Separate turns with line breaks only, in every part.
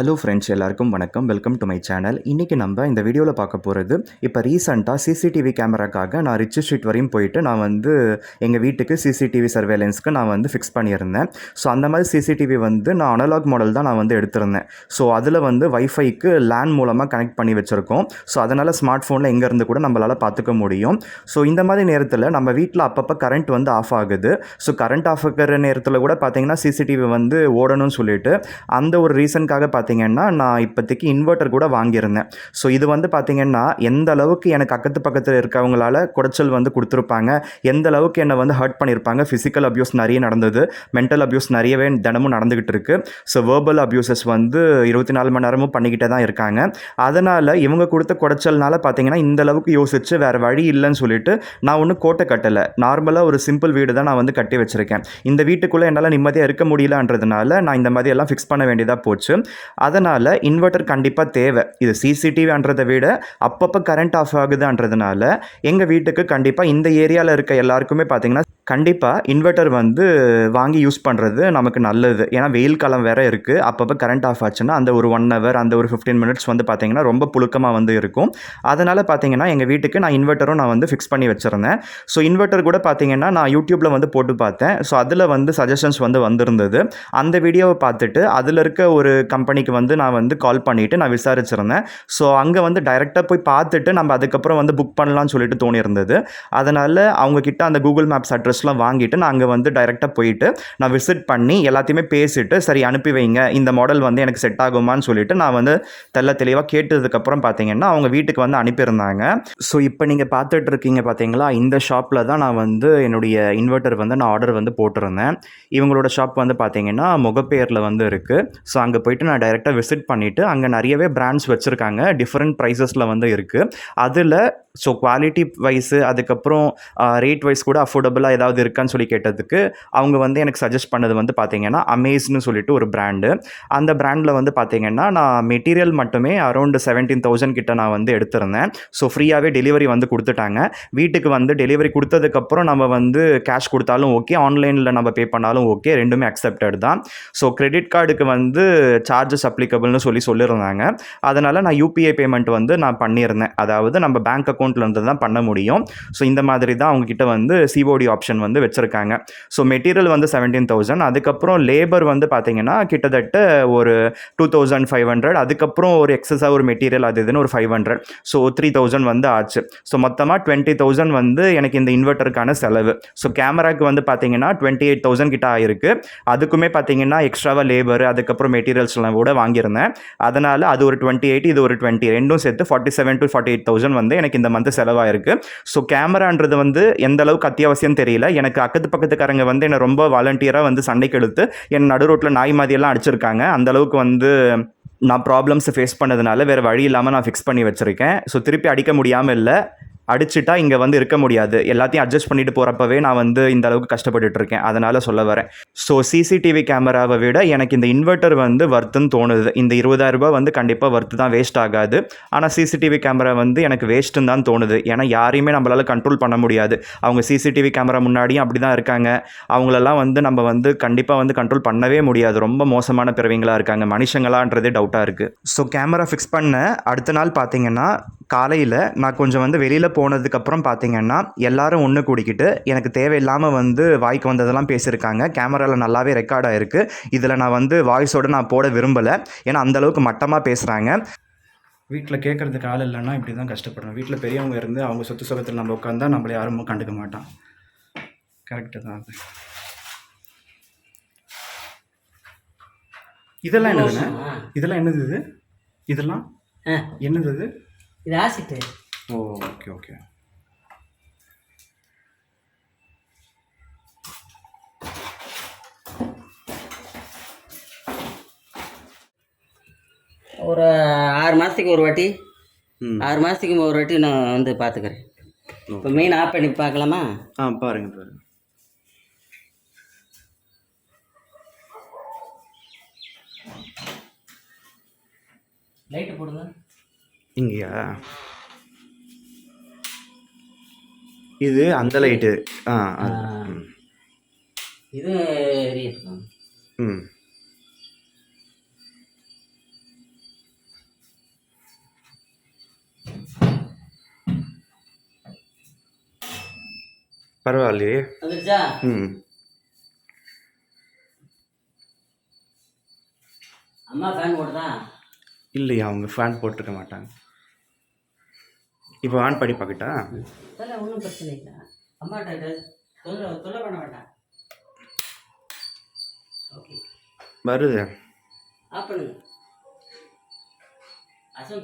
Hello friends எல்லாருக்கும் வணக்கம். Welcome to my channel இன்றைக்கி நம்ம இந்த வீடியோவில் பார்க்க போகிறது இப்போ ரீசெண்டாக சிசிடிவி கேமராக்காக நான் ரிச் ஸ்ட்ரீட் வரையும் போயிட்டு நான் வந்து எங்கள் வீட்டுக்கு சிசிடிவி சர்வேலன்ஸ்க்கு நான் வந்து ஃபிக்ஸ் பண்ணியிருந்தேன். ஸோ அந்த மாதிரி சிசிடிவி வந்து நான் அனலாக் மாடல் தான் நான் வந்து எடுத்திருந்தேன். ஸோ அதில் வந்து வைஃபைக்கு லேண்ட் மூலமாக கனெக்ட் பண்ணி வச்சுருக்கோம். ஸோ அதனால் ஸ்மார்ட் ஃபோனில் எங்கேருந்து கூட நம்மளால் பார்த்துக்க முடியும். ஸோ இந்த மாதிரி நேரத்தில் நம்ம வீட்டில் அப்பப்போ கரண்ட் வந்து ஆஃப் ஆகுது. ஸோ கரண்ட் ஆஃப் ஆகிற நேரத்தில் கூட பார்த்தீங்கன்னா சிசிடிவி வந்து ஓடணும்னு சொல்லிட்டு அந்த ஒரு ரீசனுக்காக பார்த்து நான் இப்போதைக்கு இன்வெர்ட்டர் கூட வாங்கியிருந்தேன். ஸோ இது வந்து பார்த்தீங்கன்னா எந்த அளவுக்கு எனக்கு அக்கத்து பக்கத்தில் இருக்கவங்களால குடைச்சல் வந்து கொடுத்துருப்பாங்க எந்த அளவுக்கு என்னை வந்து ஹர்ட் பண்ணியிருப்பாங்க ஃபிசிக்கல் அப்யூஸ் நிறைய நடந்தது மென்டல் அப்யூஸ் நிறையவே தினமும் நடந்துக்கிட்டு இருக்கு. ஸோ வேர்பல் அப்யூசஸ் வந்து இருபத்தி நாலு மணி நேரமும் பண்ணிக்கிட்டே தான் இருக்காங்க. அதனால் இவங்க கொடுத்த குடைச்சல்னால பார்த்தீங்கன்னா இந்த அளவுக்கு யோசிச்சு வேறு வழி இல்லைன்னு சொல்லிட்டு நான் ஒன்றும் கோட்டை கட்டலை. நார்மலாக ஒரு சிம்பிள் வீடு தான் நான் வந்து கட்டி வச்சுருக்கேன். இந்த வீட்டுக்குள்ளே என்னால் நிம்மதியாக இருக்க முடியலன்றதுனால நான் இந்த மாதிரி எல்லாம் ஃபிக்ஸ் பண்ண வேண்டியதாக போச்சு. அதனால் இன்வெர்ட்டர் கண்டிப்பாக தேவை. இது சிசிடிவின்றதை விட அப்பப்போ கரண்ட் ஆஃப் ஆகுதுன்றதுனால எங்கள் வீட்டுக்கு கண்டிப்பாக இந்த ஏரியாவில் இருக்க எல்லாருக்குமே பார்த்தீங்கன்னா கண்டிப்பாக இன்வெர்ட்டர் வந்து வாங்கி யூஸ் பண்ணுறது நமக்கு நல்லது. ஏன்னா வெயில் காலம் வேறு இருக்குது அப்பப்போ கரண்ட் ஆஃப் ஆச்சுன்னா அந்த ஒரு ஒன் ஹவர் அந்த ஒரு ஃபிஃப்டீன் மினிட்ஸ் வந்து பார்த்தீங்கன்னா ரொம்ப புழுக்கமாக வந்து இருக்கும். அதனால் பார்த்தீங்கன்னா எங்கள் வீட்டுக்கு நான் இன்வெர்ட்டரும் நான் வந்து ஃபிக்ஸ் பண்ணி வச்சுருந்தேன். ஸோ இன்வெர்ட்டர் கூட பார்த்தீங்கன்னா நான் யூடியூப்பில் வந்து போட்டு பார்த்தேன் ஸோ அதில் வந்து சஜஷன்ஸ் வந்து வந்திருந்தது. அந்த வீடியோவை பார்த்துட்டு அதில் இருக்க ஒரு கம்பெனிக்கு வந்து நான் வந்து கால் பண்ணிவிட்டு நான் விசாரிச்சிருந்தேன். ஸோ அங்கே வந்து டைரெக்டாக போய் பார்த்துட்டு நம்ம அதுக்கப்புறம் வந்து புக் பண்ணலாம்னு சொல்லிட்டு தோணியிருந்தது. அதனால் அவங்கக்கிட்ட அந்த கூகுள் மேப்ஸ் அட்ரஸ் ஃபோட்டோஸ்லாம் வாங்கிட்டு நான் அங்கே வந்து டைரெக்டாக போயிட்டு நான் விசிட் பண்ணி எல்லாத்தையுமே பேசிட்டு சரி அனுப்பி வைங்க. இந்த மாடல் வந்து எனக்கு செட் ஆகுமான்னு சொல்லிட்டு நான் வந்து தெல்ல தெளிவாக கேட்டதுக்கப்புறம் பார்த்தீங்கன்னா அவங்க வீட்டுக்கு வந்து அனுப்பியிருந்தாங்க. ஸோ இப்போ நீங்கள் பார்த்துட்டு இருக்கீங்க பார்த்தீங்களா இந்த ஷாப்பில் தான் நான் வந்து என்னுடைய இன்வெர்ட்டர் வந்து நான் ஆர்டர் வந்து போட்டிருந்தேன். இவங்களோட ஷாப் வந்து பார்த்தீங்கன்னா முகப்பேரில் வந்து இருக்குது ஸோ அங்கே போயிட்டு நான் டைரெக்டாக விசிட் பண்ணிவிட்டு அங்கே நிறையவே பிராண்ட்ஸ் வச்சுருக்காங்க. டிஃப்ரெண்ட் ப்ரைஸஸில் வந்து இருக்குது அதில் ஸோ குவாலிட்டி வைஸு அதுக்கப்புறம் ரேட் வைஸ் கூட அஃபோர்டபுளாக ஏதாவது இருக்கான்னு சொல்லி கேட்டதுக்கு அவங்க வந்து எனக்கு சஜஸ்ட் பண்ணது வந்து பார்த்தீங்கன்னா அமேஸ்னு சொல்லிட்டு ஒரு பிராண்டு அந்த பிராண்டில் வந்து பார்த்தீங்கன்னா நான் மெட்டீரியல் மட்டுமே அரௌண்ட் செவன்டீன் தௌசண்ட் கிட்ட நான் வந்து எடுத்திருந்தேன். ஸோ ஃப்ரீயாகவே டெலிவரி வந்து கொடுத்துட்டாங்க. வீட்டுக்கு வந்து டெலிவரி கொடுத்ததுக்கப்புறம் நம்ம வந்து கேஷ் கொடுத்தாலும் ஓகே ஆன்லைனில் நம்ம பே பண்ணாலும் ஓகே ரெண்டுமே அக்செப்டட் தான். ஸோ கிரெடிட் கார்டுக்கு வந்து சார்ஜஸ் அப்ளிகபிள்னு சொல்லி சொல்லியிருந்தாங்க அதனால் நான் யூபிஐ பேமெண்ட் வந்து நான் பண்ணியிருந்தேன். அதாவது நம்ம பேங்க் அக்கௌண்ட்லேருந்து தான் பண்ண முடியும். ஸோ இந்த மாதிரி தான் அவங்கக்கிட்ட வந்து சிஓடி ஆப்ஷன் வந்து வச்சுருக்காங்க. ஸோ மெட்டீரியல் வந்து செவன்டீன் தௌசண்ட் அதுக்கப்புறம் லேபர் வந்து பார்த்தீங்கன்னா கிட்டத்தட்ட ஒரு டூ தௌசண்ட் ஃபைவ் ஹண்ட்ரட் அதுக்கப்புறம் ஒரு எக்ஸஸாக ஒரு மெட்டீரியல் அது இதுன்னு ஒரு five hundred so three thousand வந்து ஆச்சு. ஸோ மொத்தமாக டுவெண்ட்டி தௌசண்ட் வந்து எனக்கு இந்த இன்வெர்ட்டருக்கான செலவு. ஸோ கேமராக்கு வந்து பார்த்தீங்கன்னா டுவெண்ட்டி எயிட் தௌசண்ட் கிட்ட ஆயிருக்கு. அதுக்குமே பார்த்தீங்கன்னா எக்ஸ்ட்ராவாக லேபர் அதுக்கப்புறம் மெட்டீரியல்ஸ்லாம் கூட வாங்கியிருந்தேன். அதனால் அது ஒரு டுவெண்ட்டி எயிட் இது ஒரு டுவெண்ட்டி ரெண்டும் சேர்த்து forty seven to forty eight thousand வந்து எனக்கு இந்த மந்த் செலவாயிருக்கு. ஸோ கேமரான்றது வந்து எந்த அளவுக்கு அத்தியாவசியம் தெரியல. எனக்கு அக்கத்து பக்கத்துக்காரங்க வந்து என்னை ரொம்ப வாலண்டியராக வந்து சண்டைக்கு எடுத்து என் நடு ரோட்டில் நாய் மாதிரியெல்லாம் அடிச்சிருக்காங்க. அந்த அளவுக்கு வந்து நான் ப்ராப்ளம்ஸை ஃபேஸ் பண்ணதுனால வேறு வழி இல்லாமல் நான் ஃபிக்ஸ் பண்ணி வச்சுருக்கேன். ஸோ திருப்பி அடிக்க முடியாமல் இல்லை. அடிச்சுட்டா இங்கே வந்து இருக்க முடியாது. எல்லாத்தையும் அட்ஜஸ்ட் பண்ணிட்டு போகிறப்பவே நான் வந்து இந்த அளவுக்கு கஷ்டப்பட்டுட்டு இருக்கேன். அதனால் சொல்ல வரேன். ஸோ சிசிடிவி கேமராவை விட எனக்கு இந்த இன்வெர்ட்டர் வந்து வர்த்துன்னு தோணுது. இந்த இருபதாயிரரூபா ரூபாய் வந்து கண்டிப்பாக வர்த்து தான் வேஸ்ட் ஆகாது. ஆனால் சிசிடிவி கேமரா வந்து எனக்கு வேஸ்ட்டுன்னு தான் தோணுது. ஏன்னா யாரையுமே நம்மளால் கண்ட்ரோல் பண்ண முடியாது. அவங்க சிசிடிவி கேமரா முன்னாடியும் அப்படி தான் இருக்காங்க. அவங்களெல்லாம் வந்து நம்ம வந்து கண்டிப்பாக வந்து கண்ட்ரோல் பண்ணவே முடியாது. ரொம்ப மோசமான பிறவிங்களாக இருக்காங்க. மனுஷங்களான்றதே டவுட்டாக இருக்குது ஸோ கேமரா ஃபிக்ஸ் பண்ண அடுத்த நாள் பார்த்தீங்கன்னா காலையில் நான் கொஞ்சம் வந்து வெளியில் போனதுக்கப்புறம் பார்த்தீங்கன்னா எல்லாரும் ஒன்று கூடிக்கிட்டு எனக்கு தேவையில்லாமல் வந்து வாய்க்கு வந்ததெல்லாம் பேசியிருக்காங்க. கேமராவில் நல்லாவே ரெக்கார்ட் ஆகிருக்கு இதில் நான் வந்து வாய்ஸோடு நான் போட விரும்பலை. ஏன்னா அந்தளவுக்கு மட்டமாக பேசுகிறாங்க வீட்டில் கேட்குறதுக்கு ஆள் இல்லைன்னா இப்படி தான் கஷ்டப்படுறோம் வீட்டில் பெரியவங்க இருந்து அவங்க சொத்து சுகத்தில் நம்ம உட்காந்தா நம்மளை யாரும் கண்டுக்க மாட்டான். கரெக்டு தான் அது. இதெல்லாம் என்னதுண்ணே? இதெல்லாம் என்னது இது? இதெல்லாம் என்னது இது?
இது ஆசிட்டு
ஓ ஓகே ஓகே
ஒரு ஆறு மாதத்துக்கு ஒரு வாட்டி ஆறு மாதத்துக்கு ஒரு வாட்டி நான் வந்து பார்த்துக்கிறேன். இப்போ மெயின் ஆஃப் பண்ணி பார்க்கலாமா?
ஆ பாருங்க பாருங்க.
லைட்டு போடுங்க.
இங்கேயா? இது அந்த லைட்டு ஆ
இது
ம்.
பரவாயில்லையே. ம்.
அம்மா ஃபேன் போட்டுதான்
இல்லையா அவங்க ஃபேன் போட்டிருக்க மாட்டாங்க. இப்போ ஆன் பண்ணி பார்க்கட்டா
ஒன்றும் பிரச்சனை இல்லை. அம்மாட்ட தொல்லை பண்ண வேண்டாம். ஓகே
வருது.
ஆஃப் பண்ணுங்க.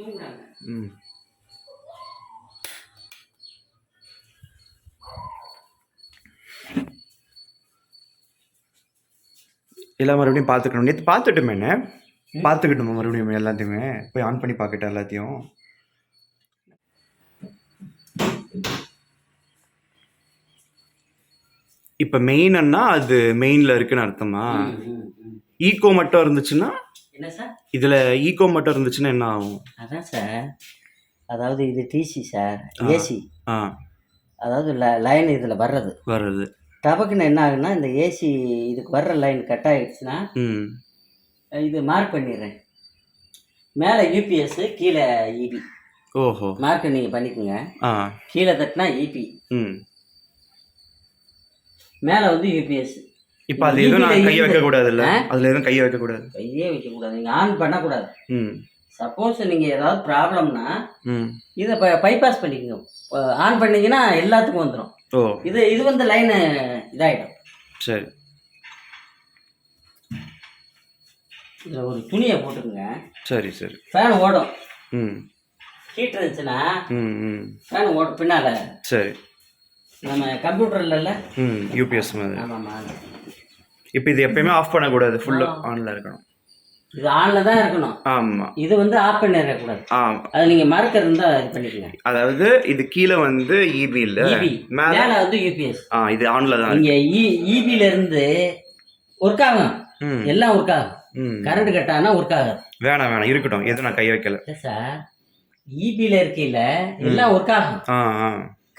தூங்குறாங்க.
ம். எல்லாம் மறுபடியும் பார்த்துக்கணும். நேற்று பார்த்துட்டுமேண்ணே பார்த்துக்கிட்டோமா மறுபடியும் எல்லாத்தையுமே? போய் ஆன் பண்ணி பார்க்கட்டேன் எல்லாத்தையும்? இப்போ மெயின்னா அது மெயினில் இருக்குன்னு அர்த்தமா. ஈகோ மட்டும் இருந்துச்சுன்னா?
என்ன சார்
இதில் ஈகோ மட்டும் இருந்துச்சுன்னா என்ன ஆகும்?
அதான் சார் அதாவது இது டிசி சார் ஏசி
ஆ
அதாவது லைன் இதில் வர்றது.
வர்றது.
டபக்குன்னு என்ன ஆகுன்னா இந்த ஏசி இதுக்கு வர்ற லைன் கட் ஆகிடுச்சுன்னா
ம்.
இது மார்க் பண்ணிடுறேன். மேலே யூபிஎஸ் கீழே இபி
ஓஹோ.
மார்க் நீங்கள் பண்ணிக்கோங்க.
ஆ.
கீழே தட்டினா இபி
ம்.
மேலே வந்து யூபிஎஸ்
இப்போ அது எதுவும் நான் கையை வைக்க கூடாதுல்ல?
ஆ?
அதில் எதுவும் கையை வைக்க கூடாது?
கையே வைக்கக்கூடாது நீங்கள் ஆன் பண்ணக்கூடாது.
ம்.
சப்போஸ் நீங்கள் ஏதாவது ப்ராப்ளம்னா
ம்.
இதை பைபாஸ் பண்ணிக்கோங்க. ஆன் பண்ணீங்கன்னா எல்லாத்துக்கும் வந்துடும்
ஓ.
இது இது வந்து லைனு இதாகிடும்
சரி.
இதில் ஒரு துணியை போட்டுக்கோங்க.
சரி சரி.
ஃபேன் ஓடும்.
ம்.
ஹீட் இருந்துச்சுன்னா
ம் ம்.
ஃபேன் ஓடும். பின்னால்.
சரி.
நம்ம கம்ப்யூட்டர்ல
ம் யூபிஎஸ் மாதிரி.
ஆமாம்மா.
இப்போ இது எப்பயுமே ஆஃப் பண்ணக்கூடாது ஃபுல்லாக ஆனில் இருக்கணும்.
இது ஆனில் தான் இருக்கணும்.
ஆமாம்
இது வந்து ஆஃப் பண்ணிடக்கூடாது
ஆமாம்
அது நீங்கள் மறக்க இருந்தால் இது பண்ணிக்கோங்க.
அதாவது இது கீழே வந்து இபி இல்லை
இபி
மேலே
வந்து யூபிஎஸ்
ஆ இது ஆனில் தான்.
நீங்கள் இபில இருந்து ஒர்க் ஆகும். எல்லாம் ஒர்க் ஆகும். கரண்ட் கட் ஆனால் ஒர்க் ஆகாது.
வேணாம் வேணாம் இருக்கட்டும். எதுவும் நான் கை வைக்கல.
சார் இபியில் இருக்கையில் எல்லாம் ஒர்க் ஆகும்.
ஆ ஆ.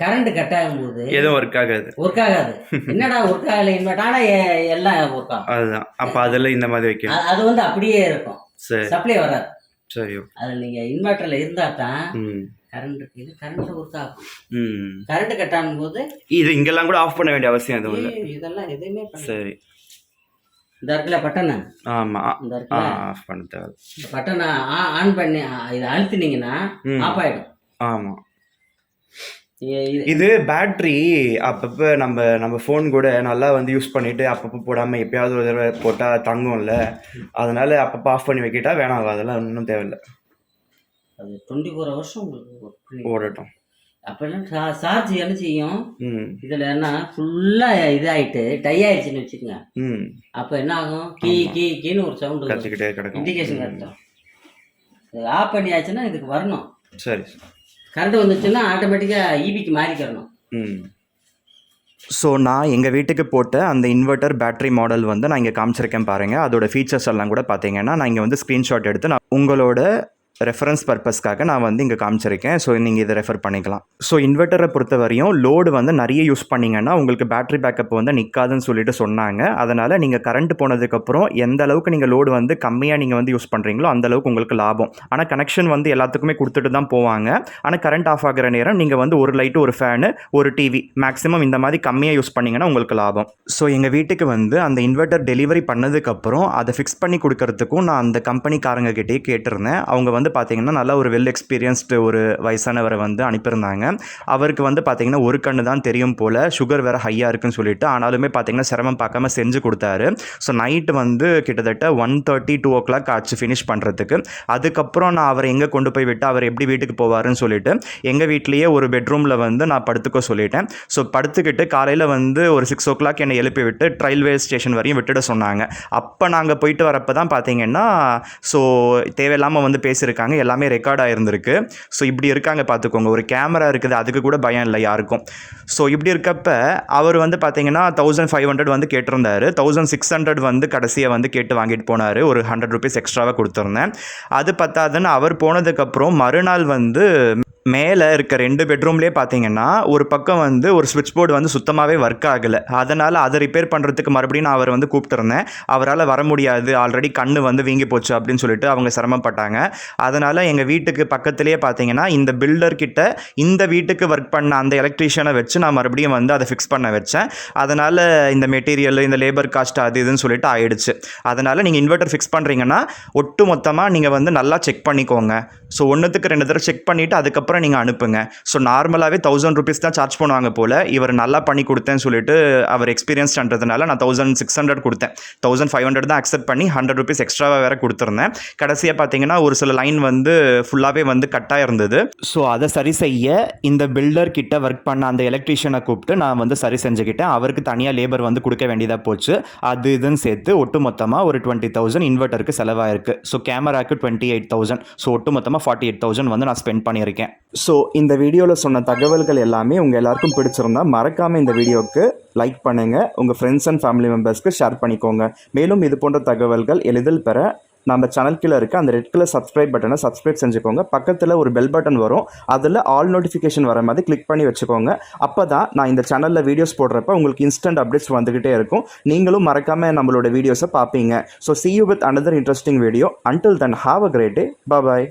கரண்ட் கட் ஆகும்போது
எதுவும் ஒர்க் ஆகாது.
ஒர்க் ஆகாது. என்னடா ஒர்க் ஆகலை இன்வெர்ட் ஆனால் எல்லாம் ஒர்க் ஆகும்.
அதுதான். அப்போ அதில் இந்த மாதிரி வைக்கணும்.
அது வந்து அப்படியே இருக்கும்.
சரி.
சப்ளை வராது.
சரி.
அதில் நீங்கள் இன்வெர்ட்டரில் இருந்தால் தான் கரண்ட் இது கரண்ட் ஒர்க் ஆகும். கரண்ட் கட் ஆகும்போது
இது இங்கெல்லாம் கூட ஆஃப் பண்ண வேண்டிய அவசியம் எதுவும் இல்லை.
இதெல்லாம் எதுவுமே
சரி.
இந்த இருக்குல்ல பட்டனை
ஆமாம்
இந்த இருக்குல்ல?
ஆஃப் பண்ண தேவை
பட்டனை ஆன் பண்ணி இதை அழுத்தினீங்கன்னா. ஆஃப் ஆகிடும்
ஆமாம் இது பேட்ரி அப்பப்போ நம்ம நம்ம ஃபோன் கூட நல்லா வந்து யூஸ் பண்ணிட்டு அப்பப்போ போடாமல் எப்பயாவது ஒரு தடவை போட்டால் தங்கும்ல. அதனால அப்பப்போ ஆஃப் பண்ணி வைக்கிட்டா வேணாம் அதெல்லாம் ஒன்றும் தேவையில்லை.
அது டுவெண்ட்டி ஃபோர் ஹவர்ஸும் உங்களுக்கு
ஓடட்டும்.
அப்பெல்லாம் சார்ஜ் என்ன செய்யும்? இதில் என்ன ஃபுல்லாக இதாகிட்டு டை ஆயிடுச்சுன்னு வச்சுக்கோங்க.
ம்.
அப்போ என்ன ஆகும்? கீ கீ கீன்னு ஒரு சவுண்டு
கிடக்கும்.
இண்டிகேஷன் இது ஆஃப் பண்ணியாச்சுன்னா இதுக்கு வரணும்.
சரி.
கரண்ட் வந்துச்சுன்னா ஆட்டோமேட்டிக்காக ஈபிக்கு மாறிக்கிறணும்.
ஸோ நான் எங்கள் வீட்டுக்கு போட்ட அந்த இன்வெர்ட்டர் பேட்டரி மாடல் வந்து நான் இங்கே காமிச்சிருக்கேன் பாருங்கள் அதோட ஃபீச்சர்ஸ் எல்லாம் கூட பார்த்தீங்கன்னா நான் இங்கே வந்து ஸ்க்ரீன்ஷாட் எடுத்து நான் உங்களோட ரெஃபரன்ஸ் பர்பஸ்க்காக நான் வந்து இங்கே காமிச்சிருக்கேன். ஸோ நீங்கள் இதை ரெஃபர் பண்ணிக்கலாம். ஸோ இன்வெர்ட்டரை பொறுத்த வரையும் லோடு வந்து நிறைய யூஸ் பண்ணிங்கன்னா உங்களுக்கு பேட்டரி பேக்கப் வந்து நிற்காதுன்னு சொல்லிட்டு சொன்னாங்க. அதனால் நீங்கள் கரண்ட் போனதுக்கப்புறம் எந்த அளவுக்கு நீங்கள் லோடு வந்து கம்மியாக நீங்கள் வந்து யூஸ் பண்ணுறீங்களோ அந்த அளவுக்கு உங்களுக்கு லாபம். ஆனால் கனெக்ஷன் வந்து எல்லாத்துக்குமே கொடுத்துட்டு தான் போவாங்க. ஆனால் கரண்ட் ஆஃப் ஆகிற நேரம் நீங்கள் வந்து ஒரு லைட்டு ஒரு ஃபேனு ஒரு டிவி மேக்ஸிமம் இந்த மாதிரி கம்மியாக யூஸ் பண்ணிங்கன்னா உங்களுக்கு லாபம். ஸோ எங்கள் வீட்டுக்கு வந்து அந்த இன்வெர்ட்டர் டெலிவரி பண்ணதுக்கப்புறம் அதை ஃபிக்ஸ் பண்ணி கொடுக்கறதுக்கும் நான் அந்த கம்பெனிக்காரங்க கிட்டே கேட்டிருந்தேன். அவங்க வந்து பார்த்திங்கன்னா நல்லா ஒரு வெல் எக்ஸ்பீரியன்ஸ்டு ஒரு வயசானவரை வந்து அனுப்பியிருந்தாங்க. அவருக்கு வந்து பார்த்திங்கன்னா ஒரு கண்ணு தான் தெரியும் போல் சுகர் வேறு ஹையாக இருக்குன்னு சொல்லிட்டு ஆனாலுமே பார்த்திங்கன்னா சிரமம் பார்க்காம செஞ்சு கொடுத்தாரு. ஸோ நைட்டு வந்து கிட்டத்தட்ட one thirty two o'clock ஆச்சு ஃபினிஷ் பண்ணுறதுக்கு அதுக்கப்புறம் நான் அவரை எங்கே கொண்டு போய் விட்டு அவர் எப்படி வீட்டுக்கு போவாருன்னு சொல்லிட்டு எங்கள் வீட்லேயே ஒரு பெட்ரூமில் வந்து நான் படுத்துக்க சொல்லிட்டேன். ஸோ படுத்துக்கிட்டு காலையில் வந்து ஒரு சிக்ஸ் ஓ கிளாக் என்னை எழுப்பி விட்டு ரயில்வே ஸ்டேஷன் வரையும் விட்டுட சொன்னாங்க. அப்போ நாங்கள் போயிட்டு வரப்போ தான் பார்த்தீங்கன்னா ஸோ தேவையில்லாமல் வந்து பேசியிருக்காங்க. எல்லாமே ரெக்கார்ட் ஆகிருந்திருக்கு ஸோ இப்படி இருக்காங்க பார்த்துக்கோங்க. ஒரு கேமரா இருக்குது அதுக்கு கூட பயம் இல்லை யாருக்கும். ஸோ இப்படி இருக்கப்ப அவர் வந்து பார்த்தீங்கன்னா தௌசண்ட் ஃபைவ் ஹண்ட்ரட் வந்து கேட்டிருந்தாரு. தௌசண்ட் சிக்ஸ் ஹண்ட்ரட் வந்து கடைசியாக வந்து கேட்டு வாங்கிட்டு போனார். ஒரு ஹண்ட்ரட் ருபீஸ் எக்ஸ்ட்ராவாக கொடுத்துருந்தேன். அது பத்தாதுன்னு அவர் போனதுக்கப்புறம் மறுநாள் வந்து மேலே இருக்க ரெண்டு பெட்ரூம்லேயே பார்த்தீங்கன்னா ஒரு பக்கம் வந்து ஒரு சுவிட்ச் போர்டு வந்து சுத்தமாகவே ஒர்க் ஆகலை. அதனால் அதை ரிப்பேர் பண்ணுறதுக்கு மறுபடியும் நான் அவர் வந்து கூப்பிட்டுருந்தேன். அவரால் வர முடியாது. ஆல்ரெடி கண் வந்து வீங்கி போச்சு அப்படின்னு சொல்லிட்டு அவங்க சிரமப்பட்டாங்க. அதனால் எங்கள் வீட்டுக்கு பக்கத்துலேயே பார்த்தீங்கன்னா இந்த பில்டர்கிட்ட இந்த வீட்டுக்கு ஒர்க் பண்ண அந்த எலக்ட்ரீஷியனை வச்சு நான் மறுபடியும் வந்து அதை ஃபிக்ஸ் பண்ண வச்சேன். அதனால் இந்த மெட்டீரியல் இந்த லேபர் காஸ்ட் அது இதுன்னு சொல்லிட்டு ஆயிடுச்சு. அதனால் நீங்கள் இன்வெர்ட்டர் ஃபிக்ஸ் பண்ணுறீங்கன்னா ஒட்டு மொத்தமாக நீங்கள் வந்து நல்லா செக் பண்ணிக்கோங்க. ஸோ ஒன்றுத்துக்கு ரெண்டு தடவை செக் பண்ணிவிட்டு அதுக்கப்புறம் நீங்கள் அனுப்புங்க. ஸோ நார்மலாகவே தௌசண்ட் ருபீஸ் தான் சார்ஜ் பண்ணுவாங்க போல். இவர் நல்லா பண்ணி கொடுத்தேன்னு சொல்லிட்டு அவர் எக்ஸ்பீரியன்ஸ்ன்றதுனால நான் தௌசண்ட் சிக்ஸ் ஹண்ட்ரட் கொடுத்தேன். தௌசண்ட் ஃபைவ் ஹண்ட்ரட் தான் அக்செப்ட் பண்ணி ஹண்ட்ரட் ருபீஸ் எக்ஸ்ட்ராவாக வேறு கொடுத்துருந்தேன். கடைசியாக பார்த்தீங்கன்னா ஒரு சில லைன் வந்து ஃபுல்லாகவே வந்து கட்டாக இருந்தது. ஸோ அதை சரி செய்ய இந்த பில்டர் கிட்ட ஒர்க் பண்ண அந்த எலக்ட்ரீஷியனை கூப்பிட்டு நான் வந்து சரி செஞ்சுக்கிட்டேன். அவருக்கு தனியாக லேபர் வந்து கொடுக்க வேண்டியதாக போச்சு. அது இதுன்னு சேர்த்து ஒட்டு மொத்தமாக ஒரு டுவெண்ட்டி தௌசண்ட் இன்வெர்ட்டருக்கு செலவாயிருக்கு. ஸோ கேமராக்கு டுவெண்ட்டி எயிட் தௌசண்ட் ஸோ ஒட்டு மொத்தமாக ஃபார்ட்டி எயிட் தௌசண்ட் வந்து நான் ஸ்பெண்ட் பண்ணியிருக்கேன்.
ஸோ இந்த வீடியோவில் சொன்ன தகவல்கள் எல்லாமே உங்கள் எல்லாருக்கும் பிடிச்சிருந்தா மறக்காமல் இந்த வீடியோவுக்கு லைக் பண்ணுங்கள் உங்கள் ஃப்ரெண்ட்ஸ் அண்ட் ஃபேமிலி மெம்பர்ஸ்க்கு ஷேர் பண்ணிக்கோங்க. மேலும் இது போன்ற தகவல்கள் எளிதில் பெற நம்ம சேனல் கீழே இருக்க அந்த ரெட் கலர் சப்ஸ்கிரைப் பட்டனை சப்ஸ்கிரைப் செஞ்சுக்கோங்க. பக்கத்தில் ஒரு பெல் பட்டன் வரும். அதில் ஆல் நோட்டிஃபிகேஷன் வர மாதிரி கிளிக் பண்ணி வச்சுக்கோங்க. அப்போ தான் நான் இந்த சேனலில் வீடியோஸ் போடுறப்ப உங்களுக்கு இன்ஸ்டன்ட் அப்டேட்ஸ் வந்துக்கிட்டே இருக்கும். நீங்களும் மறக்காமல் நம்மளோட வீடியோஸை பார்ப்பீங்க. So see you with another interesting video until then have a great day bye